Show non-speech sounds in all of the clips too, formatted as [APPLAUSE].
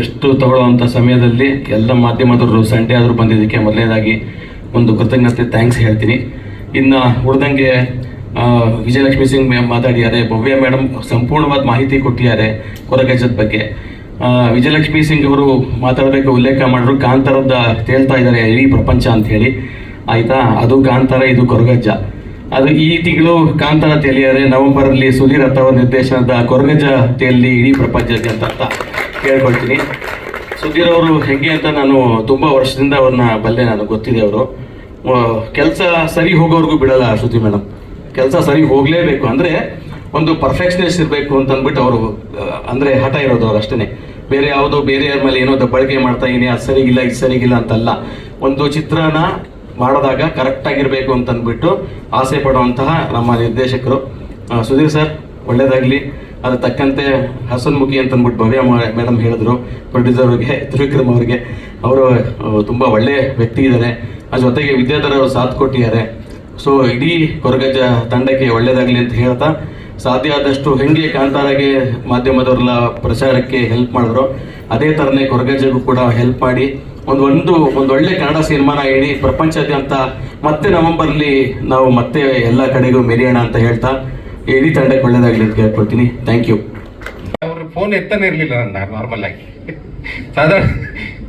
ಎಷ್ಟು ತಗೊಳ್ಳುವಂಥ ಸಮಯದಲ್ಲಿ ಎಲ್ಲ ಮಾಧ್ಯಮದವರು ಸಂಡೇ ಆದರೂ ಬಂದಿದ್ದಕ್ಕೆ ಮೊದಲನೇದಾಗಿ ಒಂದು ಕೃತಜ್ಞತೆ ಥ್ಯಾಂಕ್ಸ್ ಹೇಳ್ತೀನಿ. ಇನ್ನು ಉಳಿದಂಗೆ ವಿಜಯಲಕ್ಷ್ಮಿ ಸಿಂಗ್ ಮ್ಯಾಮ್ ಮಾತಾಡಿದ್ದಾರೆ. ಭವ್ಯ ಮೇಡಮ್ ಸಂಪೂರ್ಣವಾದ ಮಾಹಿತಿ ಕೊಟ್ಟಿದ್ದಾರೆ ಕೊರಗಜದ ಬಗ್ಗೆ. ವಿಜಯಲಕ್ಷ್ಮಿ ಸಿಂಗ್ ಅವರು ಮಾತಾಡಬೇಕು, ಉಲ್ಲೇಖ ಮಾಡಿದ್ರು. ಕಾಂತಾರದ ತೇಳ್ತಾ ಇದ್ದಾರೆ ಇಡೀ ಪ್ರಪಂಚ ಅಂತ ಹೇಳಿ. ಆಯಿತಾ? ಅದು ಕಾಂತಾರ, ಇದು ಕೊರಗಜ್ಜ. ಅದು ಈ ತಿಂಗಳು ಕಾಂತಾರ ತೇಲಿಯಾರೆ ನವೆಂಬರಲ್ಲಿ ಸುಧೀರ್ ಅಥವಾ ನಿರ್ದೇಶನದ ಕೊರಗಜ್ಜ ತೇಲಿ ಇಡೀ ಪ್ರಪಂಚಕ್ಕೆ ಅಂತ ಕೇಳ್ಕೊಳ್ತೀನಿ. ಸುಧೀರ್ ಅವರು ಹೆಂಗೆ ಅಂತ ನಾನು ತುಂಬ ವರ್ಷದಿಂದ ಅವ್ರನ್ನ ಬಲ್ಲೆ ನಾನು ಗೊತ್ತಿದೆ ಅವರು. ಕೆಲಸ ಸರಿ ಹೋಗೋವರೆಗೂ ಬಿಡಲ್ಲ ಶ್ರುತಿ ಮೇಡಮ್ ಕೆಲಸ ಸರಿ ಹೋಗಲೇಬೇಕು ಅಂದರೆ ಒಂದು ಪರ್ಫೆಕ್ಷನಿಸ್ಟ್ ಇರಬೇಕು ಅಂತ ಅಂದ್ಬಿಟ್ಟು ಅವರು ಅಂದರೆ ಹಠ ಇರೋದು ಅವ್ರು ಅಷ್ಟೇ ಬೇರೆ ಯಾವುದೋ ಬೇರೆಯವ್ರ ಮೇಲೆ ಏನೋ ಬಳಕೆ ಮಾಡ್ತಾ ಇದೀನಿ, ಅದು ಸರಿಗಿಲ್ಲ, ಇದು ಸರಿಗಿಲ್ಲ ಅಂತಲ್ಲ. ಒಂದು ಚಿತ್ರನ ಮಾಡಿದಾಗ ಕರೆಕ್ಟಾಗಿರಬೇಕು ಅಂತ ಅಂದ್ಬಿಟ್ಟು ಆಸೆ ಪಡುವಂತಹ ನಮ್ಮ ನಿರ್ದೇಶಕರು. ಸುಧೀರ್ ಸರ್, ಒಳ್ಳೇದಾಗಲಿ. ಅದ್ರ ತಕ್ಕಂತೆ ಹಸನ್ಮುಖಿ ಅಂತ ಅಂದ್ಬಿಟ್ಟು ಭವ್ಯ ಮೇಡಮ್ ಹೇಳಿದ್ರು. ಪ್ರೊಡ್ಯೂಸರ್ ಅವ್ರಿಗೆ, ತ್ರಿವಿಕ್ರಮ್ ಅವರಿಗೆ. ಅವರು ತುಂಬ ಒಳ್ಳೆ ವ್ಯಕ್ತಿ ಇದ್ದಾರೆ ಆ ಜೊತೆಗೆ ವಿದ್ಯಾಧರ್ ಅವರು ಸಾಥ್ ಕೊಟ್ಟಿದ್ದಾರೆ. ಸೊ ಇಡೀ ಕೊರಗಜ್ಜ ತಂಡಕ್ಕೆ ಒಳ್ಳೇದಾಗಲಿ ಅಂತ ಹೇಳ್ತಾ, ಸಾಧ್ಯ ಆದಷ್ಟು ಹೆಂಗೆ ಕಾಂತಾರಾಗೆ ಮಾಧ್ಯಮದವ್ರೆಲ್ಲ ಪ್ರಚಾರಕ್ಕೆ ಹೆಲ್ಪ್ ಮಾಡಿದ್ರು, ಅದೇ ಥರನೇ ಕೊರಗಜ್ಜಗೂ ಕೂಡ ಹೆಲ್ಪ್ ಮಾಡಿ, ಒಂದು ಒಂದು ಒಂದೊಳ್ಳೆ ಕನ್ನಡ ಸಿನಿಮಾನ ಹೇಳಿ ಪ್ರಪಂಚಾದ್ಯಂತ ಮತ್ತೆ ನವೆಂಬರ್ಲಿ ನಾವು ಮತ್ತೆ ಎಲ್ಲ ಕಡೆಗೂ ಮೆರೆಯೋಣ ಅಂತ ಹೇಳ್ತಾ ಇಡೀ ತಂಡಕ್ಕೆ ಒಳ್ಳೇದಾಗಲಿ ಅಂತ ಕೇಳ್ಕೊಳ್ತೀನಿ ಥ್ಯಾಂಕ್ ಯು ಅವರು ಫೋನ್ ಎತ್ತಾನೆ ಇರಲಿಲ್ಲ ನನ್ನ ನಾರ್ಮಲ್ ಆಗಿ. ಸಾಧಾರಣ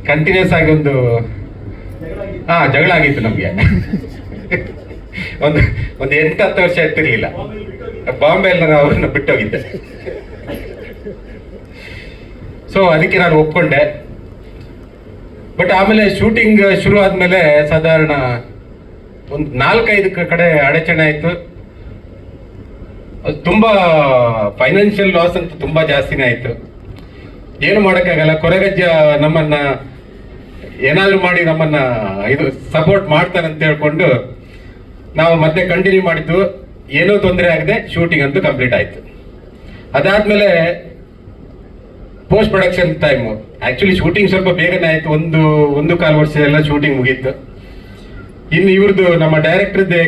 ಕಂಟಿನ್ಯೂಸ್ ಆಗಿ ಒಂದು, ಹಾ, ಜಗಳ ಆಗಿತ್ತು ನಮಗೆ. ಒಂದು ಒಂದು ಎಂಟು ಹತ್ತು ವರ್ಷ ಎತ್ತಿರ್ಲಿಲ್ಲ. ಬಾಂಬೆ ಎಲ್ಲ ನಾನು ಅವ್ರನ್ನ ಬಿಟ್ಟೋಗಿದ್ದೆ. ಸೊ ಅದಕ್ಕೆ ನಾನು ಒಪ್ಕೊಂಡೆ. ಬಟ್ ಆಮೇಲೆ ಶೂಟಿಂಗ್ ಶುರು ಆದ್ಮೇಲೆ ಸಾಧಾರಣ ಒಂದು ನಾಲ್ಕೈದು ಕಡೆ ಅಡಚಣೆ ಆಯ್ತು. ತುಂಬಾ ಫೈನಾನ್ಷಿಯಲ್ ಲಾಸ್ ಅಂತ ತುಂಬಾ ಜಾಸ್ತಿನೇ ಆಯ್ತು. ಏನು ಮಾಡೋಕ್ಕಾಗಲ್ಲ, ಕೊರಗಜ್ಜ ನಮ್ಮನ್ನ ಏನಾದ್ರೂ ಮಾಡಿ ನಮ್ಮನ್ನ ಇದು ಸಪೋರ್ಟ್ ಮಾಡ್ತಾರೆ ಅಂತ ಹೇಳ್ಕೊಂಡು ನಾವು ಮತ್ತೆ ಕಂಟಿನ್ಯೂ ಮಾಡಿದ್ದು, ಏನೂ ತೊಂದರೆ ಆಗದೆ ಶೂಟಿಂಗ್ ಅಂತೂ ಕಂಪ್ಲೀಟ್ ಆಯ್ತು. ಅದಾದ್ಮೇಲೆ post production time actually shooting ಸ್ವಲ್ಪ ಬೇಗನೆ ಆಯ್ತು. ಒಂದು ಒಂದು ಕಾಲು ವರ್ಷ ಎಲ್ಲ ಶೂಟಿಂಗ್ ಮುಗೀತು. ಇನ್ನು ಇವ್ರದ್ದು ನಮ್ಮ ಡೈರೆಕ್ಟರ್ದೇ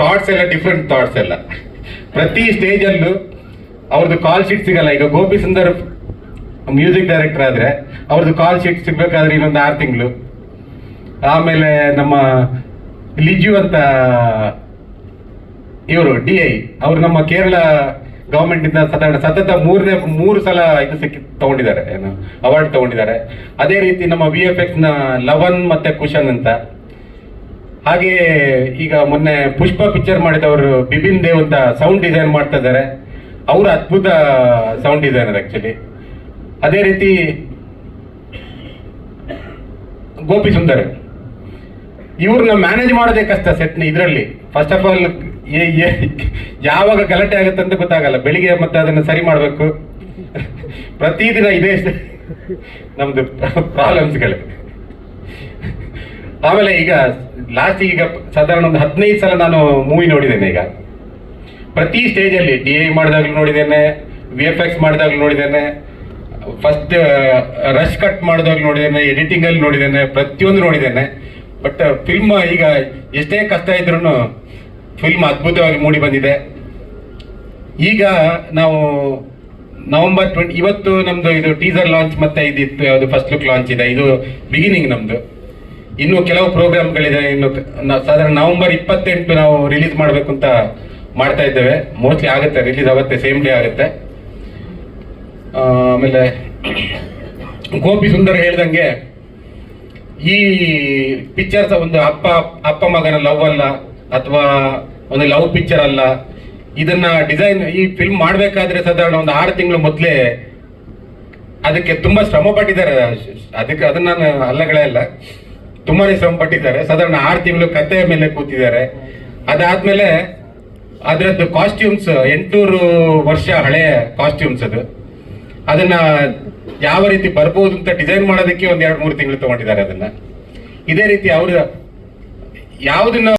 ಥಾಟ್ಸ್ ಎಲ್ಲ ಡಿಫ್ರೆಂಟ್ ಥಾಟ್ಸ್ ಎಲ್ಲ. ಪ್ರತಿ ಸ್ಟೇಜಲ್ಲೂ ಅವ್ರದ್ದು ಕಾಲ್ ಶೀಟ್ ಸಿಗಲ್ಲ. ಈಗ ಗೋಪಿ ಸುಂದರ್ ಮ್ಯೂಸಿಕ್ ಡೈರೆಕ್ಟರ್ ಆದರೆ ಅವ್ರದ್ದು ಕಾಲ್ ಶೀಟ್ ಸಿಗಬೇಕಾದ್ರೆ ಇನ್ನೊಂದು ಆರು ತಿಂಗಳು. ಆಮೇಲೆ ನಮ್ಮ ಲಿಜು ಅಂತ ಇವರು ಡಿ ಐ ಅವರು ನಮ್ಮ ಕೇರಳ ಗೌರ್ಮೆಂಟಿಂದ ಸಾಧಾರಣ ಸತತ ಮೂರನೇ, ಮೂರು ಸಲ ಇದು ಸಿಕ್ಕಿ, ತಗೊಂಡಿದ್ದಾರೆ, ಏನು ಅವಾರ್ಡ್ ತಗೊಂಡಿದ್ದಾರೆ. ಅದೇ ರೀತಿ ನಮ್ಮ ವಿ ಎಫ್ ಎಕ್ಸ್ನ ಲವನ್ ಮತ್ತು ಕುಶನ್ ಅಂತ. ಹಾಗೆ ಈಗ ಮೊನ್ನೆ ಪುಷ್ಪ ಪಿಕ್ಚರ್ ಮಾಡಿದವರು ಬಿಬಿನ್ ದೇವ್ ಅಂತ ಸೌಂಡ್ ಡಿಸೈನ್ ಮಾಡ್ತಾ ಇದ್ದಾರೆ. ಅವರು ಅದ್ಭುತ ಸೌಂಡ್ ಡಿಸೈನರ್ ಆಕ್ಚುಲಿ ಅದೇ ರೀತಿ ಗೋಪಿ ಸುಂದರ್. ಇವ್ರನ್ನ ಮ್ಯಾನೇಜ್ ಮಾಡೋದೇ ಕಷ್ಟ ಸೆಟ್ ಇದರಲ್ಲಿ. ಫಸ್ಟ್ ಆಫ್ ಆಲ್ ಯಾವಾಗ ಗಲಾಟೆ ಆಗುತ್ತೆ ಅಂತ ಗೊತ್ತಾಗಲ್ಲ. ಬೆಳಿಗ್ಗೆ ಮತ್ತೆ ಅದನ್ನ ಸರಿ ಮಾಡಬೇಕು. ಪ್ರತಿದಿನ ಇದೇ [LAUGHS] ನಮ್ದು ಪ್ರಾಬ್ಲಮ್ಸ್ಗಳು ಆಮೇಲೆ ಈಗ ಲಾಸ್ಟ್ ಈಗ ಸಾಧಾರಣ ಒಂದು ಹದಿನೈದು ಸಲ ನಾನು ಮೂವಿ ನೋಡಿದ್ದೇನೆ ಈಗ. ಪ್ರತಿ ಸ್ಟೇಜಲ್ಲಿ ಡಿ ಐ ಮಾಡಿದಾಗ್ಲೂ ನೋಡಿದ್ದೇನೆ ವಿ ಎಫ್ ಎಕ್ಸ್ ಮಾಡಿದಾಗ್ಲೂ ನೋಡಿದ್ದೇನೆ ಫಸ್ಟ್ ರಶ್ ಕಟ್ ಮಾಡಿದಾಗ್ಲೂ ನೋಡಿದ್ದೇನೆ ಎಡಿಟಿಂಗ್ ಅಲ್ಲಿ ನೋಡಿದ್ದೇನೆ, ಪ್ರತಿಯೊಂದು ನೋಡಿದ್ದೇನೆ. ಬಟ್ ಫಿಲ್ಮ್ ಈಗ ಎಷ್ಟೇ ಕಷ್ಟ ಇದ್ರೂ ಫಿಲ್ಮ್ ಅದ್ಭುತವಾಗಿ ಮೂಡಿ ಬಂದಿದೆ. ಈಗ ನಾವು ನವೆಂಬರ್ ಟ್ವೆಂಟಿ, ಇವತ್ತು ನಮ್ದು ಇದು ಟೀಸರ್ ಲಾಂಚ್ ಮತ್ತೆ ಇದಿತ್ತು ಯಾವುದು ಫಸ್ಟ್ ಲುಕ್ ಲಾಂಚ್ ಇದೆ. ಇದು ಬಿಗಿನಿಂಗ್ ನಮ್ದು. ಇನ್ನು ಕೆಲವು ಪ್ರೋಗ್ರಾಮ್ಗಳಿದೆ. ಇನ್ನು ಸಾಧಾರಣ ನವೆಂಬರ್ ಇಪ್ಪತ್ತೆಂಟು ನಾವು ರಿಲೀಸ್ ಮಾಡಬೇಕು ಅಂತ ಮಾಡ್ತಾ ಇದ್ದೇವೆ. ಮೋಸ್ಟ್ಲಿ ಆಗುತ್ತೆ, ರಿಲೀಸ್ ಆಗುತ್ತೆ ಸೇಮ್ ಡೇ ಆಗುತ್ತೆ. ಆಮೇಲೆ ಗೋಪಿ ಸುಂದರ್ ಹೇಳ್ದಂಗೆ ಈ ಪಿಕ್ಚರ್ಸ್ ಒಂದು ಅಪ್ಪ ಅಪ್ಪ ಮಗನ ಲವ್ ಅಲ್ಲ ಅಥವಾ ಒಂದು ಲವ್ ಪಿಕ್ಚರ್ ಅಲ್ಲ. ಇದನ್ನ ಡಿಸೈನ್ ಈ ಫಿಲ್ಮ್ ಮಾಡಬೇಕಾದ್ರೆ ಸಾಧಾರಣ ಒಂದು ಆರು ತಿಂಗಳು ಮೊದಲೇ ಅದಕ್ಕೆ ತುಂಬಾ ಶ್ರಮ ಪಟ್ಟಿದ್ದಾರೆ ಅದಕ್ಕೆ ಅದನ್ನ ನಾನು ಅಲ್ಲಗಳೇ ಅಲ್ಲ. ತುಂಬಾನೇ ಶ್ರಮ ಪಟ್ಟಿದ್ದಾರೆ. ಸಾಧಾರಣ ಆರು ತಿಂಗಳು ಕಥೆಯ ಮೇಲೆ ಕೂತಿದ್ದಾರೆ. ಅದಾದ್ಮೇಲೆ ಅದರದ್ದು ಕಾಸ್ಟ್ಯೂಮ್ಸ್ ಎಂಟುನೂರು ವರ್ಷ ಹಳೆಯ ಕಾಸ್ಟ್ಯೂಮ್ಸ್ ಅದು. ಅದನ್ನ ಯಾವ ರೀತಿ ಬರ್ಬೋದು ಅಂತ ಡಿಸೈನ್ ಮಾಡೋದಕ್ಕೆ ಒಂದ್ ಎರಡು ಮೂರು ತಿಂಗಳು ತಗೊಂಡಿದ್ದಾರೆ ಅದನ್ನ. ಇದೇ ರೀತಿ ಅವರು ಯಾವ್ದನ್ನ